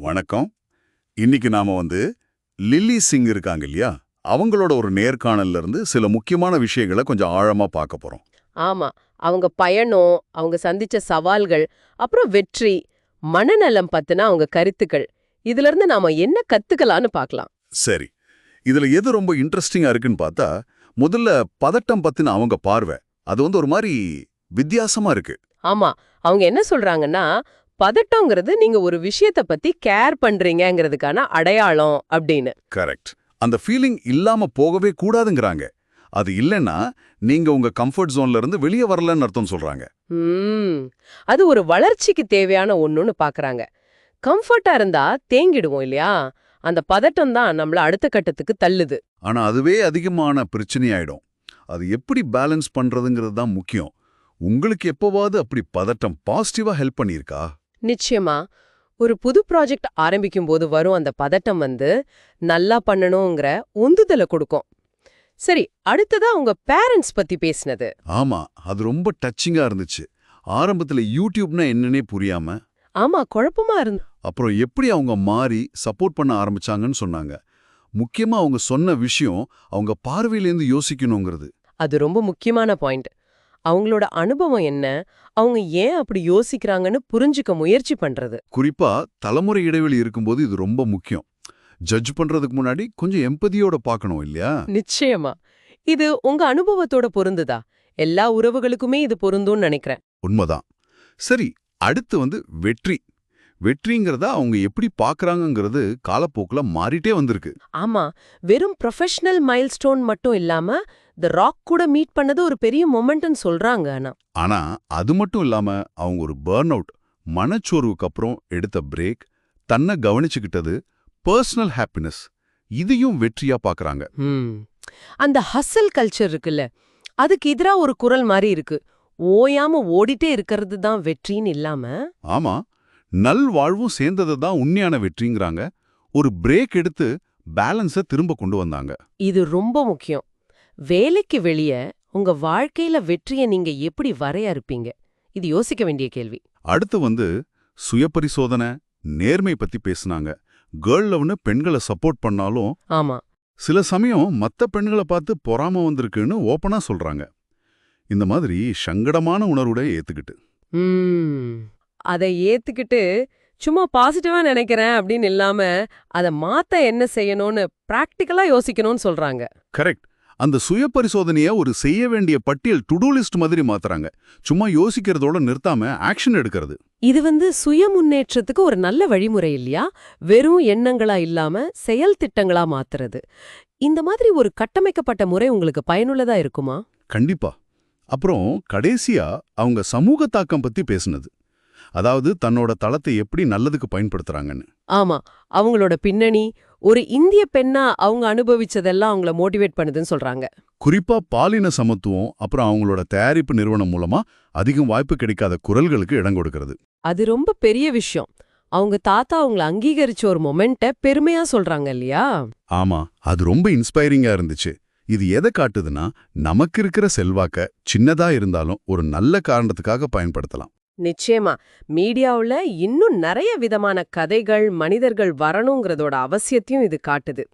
வணக்கம். இன்னைக்கு நாம வந்து லில்லி சிங் இருக்காங்க இல்லையா? அவங்களோட ஒரு நேர்காணல்ல இருந்து சில முக்கியமான விஷயங்களை கொஞ்சம் ஆழமா பார்க்க போறோம். ஆமா. அவங்க பயணம் அவங்க சந்திச்ச சவால்கள் அப்புறம் வெற்றி மனநலம் பத்தின அவங்க கருத்துக்கள். இதுல இருந்து நாம என்ன கத்துக்கலாம்னு பார்க்கலாம். சரி. இதுல எது ரொம்ப இன்ட்ரெஸ்டிங்கா இருக்குன்னு பார்த்தா முதல்ல பதட்டம் பத்தின அவங்க பார்வை. அது வந்து ஒரு மாதிரி வித்தியாசமா இருக்கு. ஆமா. அவங்க என்ன சொல்றாங்கன்னா பதட்டங்கிறது நீங்க ஒரு விஷயத்த பத்தி கேர் பண்றீங்கங்கிறதுக்கான அடையாளம் அப்படின்னு. கரெக்ட் அந்த ஃபீலிங் இல்லாம போகவே கூடாதுங்கிறாங்க. அது இல்லைன்னா நீங்க உங்க கம்ஃபர்ட் ஜோன்ல இருந்து வெளியே வரலன்னு அர்த்தம் சொல்றாங்க. அது ஒரு வளர்ச்சிக்கு தேவையான ஒண்ணுன்னு பாக்குறாங்க. கம்ஃபர்ட்டா இருந்தா தேங்கிடுவோம் இல்லையா? அந்த பதட்டம் தான் நம்மள அடுத்த கட்டத்துக்கு தள்ளுது. ஆனா அதுவே அதிகமான பிரச்சனையாயிடும். அது எப்படி பேலன்ஸ் பண்றதுங்கிறது தான் முக்கியம். உங்களுக்கு எப்பவாவது அப்படி பதட்டம் பாசிட்டிவா ஹெல்ப் பண்ணியிருக்கா? நிச்சயமா ஒரு புது ப்ராஜெக்ட் ஆரம்பிக்கும் போது வரும் அந்த பதட்டம் வந்து நல்லா பண்ணணுங்கிற உந்துதலை கொடுக்கும். சரி அடுத்ததா உங்க பேரண்ட்ஸ் பத்தி பேசினது. ஆமா அது ரொம்ப டச்சிங்கா இருந்துச்சு. ஆரம்பத்துல யூடியூப்னா என்னன்னே புரியாம ஆமா குழப்பமா இருந்து அப்புறம் எப்படி அவங்க மாறி சப்போர்ட் பண்ண ஆரம்பிச்சாங்கன்னு சொன்னாங்க. முக்கியமா அவங்க சொன்ன விஷயம் அவங்க பார்வையிலேருந்து யோசிக்கணுங்கிறது. அது ரொம்ப முக்கியமான பாயிண்ட் அவங்களோட அனுபவம் என்ன? அவங்க ஏன் அப்படி யோசிக்கிறாங்கன்னு புரிஞ்சுக்க முயற்சி பண்றது. குறிப்பா தலைமுறை இடைவெளி இருக்கும்போது இது ரொம்ப முக்கியம். ஜட்ஜ் பண்றதுக்கு முன்னாடி கொஞ்சம் எம்பதியோட பார்க்கணும் இல்லையா? நிச்சயமா. இது உங்க அனுபவத்தோட பொருந்துதா? எல்லா உறவுகளுக்குமே இது பொருந்தும்னு நினைக்கிறேன். உண்மைதான். சரி அடுத்து வந்து வெற்றி. வெற்றிங்கிறத அவங்க எப்படி பார்க்கறாங்கங்கிறது காலப்போக்குல மாறிட்டே வந்திருக்கு. ஆமா வெறும் ப்ரொஃபஷனல் மைல்ஸ்டோன் மட்டும் இல்லாம த ராக் கூட மீட் பண்ணது ஒரு பெரிய மொமெண்ட்னு சொல்றாங்க ஆனா. ஆனா அது மட்டும் இல்லாம அவங்க ஒரு பர்ன் அவுட் மனச்சோர்வுக்கு அப்புறம் எடுத்த பிரேக் தன்னை கவனிச்சுக்கிட்டது பர்சனல் ஹாப்பினஸ் இதையும் வெற்றியா பார்க்கறாங்க ம். அந்த ஹஸ்ஸல் கல்ச்சர் இருக்குல்ல அதுக்கு எதிரா ஒரு குரல் மாதிரி இருக்கு. ஓயாம ஓடிட்டே இருக்கிறது தான் வெற்றின்னு இல்லாம. ஆமா நல்வாழ்வும் சேர்ந்தது தான் உண்மையான வெற்றிங்கிறாங்க. ஒரு பிரேக் எடுத்து பேலன்ஸை திரும்ப கொண்டு வந்தாங்க. இது ரொம்ப முக்கியம். வேலைக்கு வெளியே உங்க வாழ்க்கையில வெற்றியை நீங்க எப்படி வரையறுப்பீங்க? இது யோசிக்க வேண்டிய கேள்வி. அடுத்து வந்து சுயபரிசோதனை நேர்மை பத்தி பேசுனாங்க. கேர்ள் லவ்னு பெண்களை சப்போர்ட் பண்ணாலும் ஆமா. சில சமயம் மத்த பெண்களை பார்த்து பொறாம வந்திருக்குன்னு ஓப்பனா சொல்றாங்க. இந்த மாதிரி சங்கடமான உணர்வுட ஏத்துக்கிட்டு. அதை ஏத்துக்கிட்டு சும்மா பாசிட்டிவா நினைக்கிறேன் அப்படின்னு இல்லாம அதை மாத்த என்ன செய்யணும்னு பிராக்டிக்கலா யோசிக்கணும்னு சொல்றாங்க. கரெக்ட் அந்த சுய பரிசோதனைய ஒரு செய்ய வேண்டிய பட்டியல் டுடூ லிஸ்ட் மாதிரி மாத்துறாங்க. சும்மா யோசிக்கிறதோட நிறுத்தாம ஆக்ஷன் எடுக்கிறது. இது வந்து சுய முன்னேற்றத்துக்கு ஒரு நல்ல வழிமுறை இல்லையா? வெறும் எண்ணங்களா இல்லாம செயல் திட்டங்களா மாத்துறது. இந்த மாதிரி ஒரு கட்டமைக்கப்பட்ட முறை உங்களுக்கு பயனுள்ளதா இருக்குமா? கண்டிப்பா. அப்புறம் கடைசியா அவங்க சமூக தாக்கம் பத்தி பேசுனது. அதாவது தன்னோட தளத்தை எப்படி நல்லதுக்கு பயன்படுத்துறாங்கன்னு. ஆமா. அவங்களோட பின்னணி ஒரு இந்திய பெண்ணா அவங்க அனுபவிச்சதெல்லாம் அவங்கள மோட்டிவேட் பண்ணுதுன்னு சொல்றாங்க. குறிப்பா பாலின சமத்துவம் அப்புறம் அவங்களோட தயாரிப்பு நிறுவனம் மூலமா அதிகம் வாய்ப்பு கிடைக்காத குரல்களுக்கு இடம் கொடுக்கிறது. அது ரொம்ப பெரிய விஷயம். அவங்க தாத்தா அவங்கள அங்கீகரிச்ச ஒரு மொமெண்ட்ட பெருமையா சொல்றாங்க இல்லையா? ஆமா அது ரொம்ப இன்ஸ்பைரிங்கா இருந்துச்சு. இது எதை காட்டுதுன்னா நமக்கு இருக்கிற செல்வாக்க சின்னதா இருந்தாலும் ஒரு நல்ல காரணத்துக்காக பயன்படுத்தலாம். நிச்சயமா மீடியாவுல இன்னும் நிறைய விதமான கதைகள் மனிதர்கள் வரணுங்கிறதோட அவசியத்தையும் இது காட்டுது.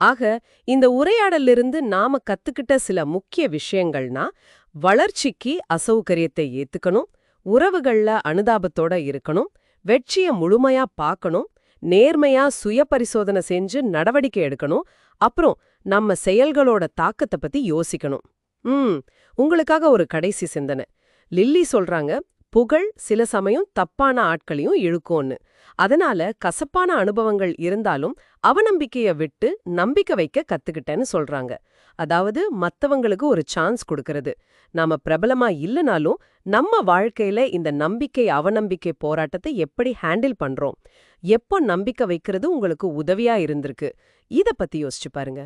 ஆக இந்த உரையாடலிருந்து நாம கத்துக்கிட்ட சில முக்கிய விஷயங்கள்னா வளர்ச்சிக்கு அசௌகரியத்தை ஏத்துக்கணும் உறவுகள்ல அனுதாபத்தோட இருக்கணும் வெற்றிய முழுமையா பார்க்கணும் நேர்மையா சுய பரிசோதனை செஞ்சு நடவடிக்கை எடுக்கணும் அப்புறம் நம்ம செயல்களோட தாக்கத்தை பத்தி யோசிக்கணும். ம் உங்களுக்காக ஒரு கடைசி சிந்தனை. லில்லி சொல்றாங்க புகழ் சில சமயம் தப்பான ஆட்களையும் இழுக்கும்னு. அதனால கசப்பான அனுபவங்கள் இருந்தாலும் அவநம்பிக்கைய விட்டு நம்பிக்கை வைக்க கத்துக்கிட்டேன்னு சொல்றாங்க. அதாவது மத்தவங்களுக்கு ஒரு சான்ஸ் கொடுக்கறது. நாம பிரபலமா இல்லனாலும் நம்ம வாழ்க்கையில இந்த நம்பிக்கை அவநம்பிக்கை போராட்டத்தை எப்படி ஹேண்டில் பண்றோம்? எப்போ நம்பிக்கை வைக்கிறது உங்களுக்கு உதவியா இருந்திருக்கு? இத பத்தி யோசிச்சு பாருங்க.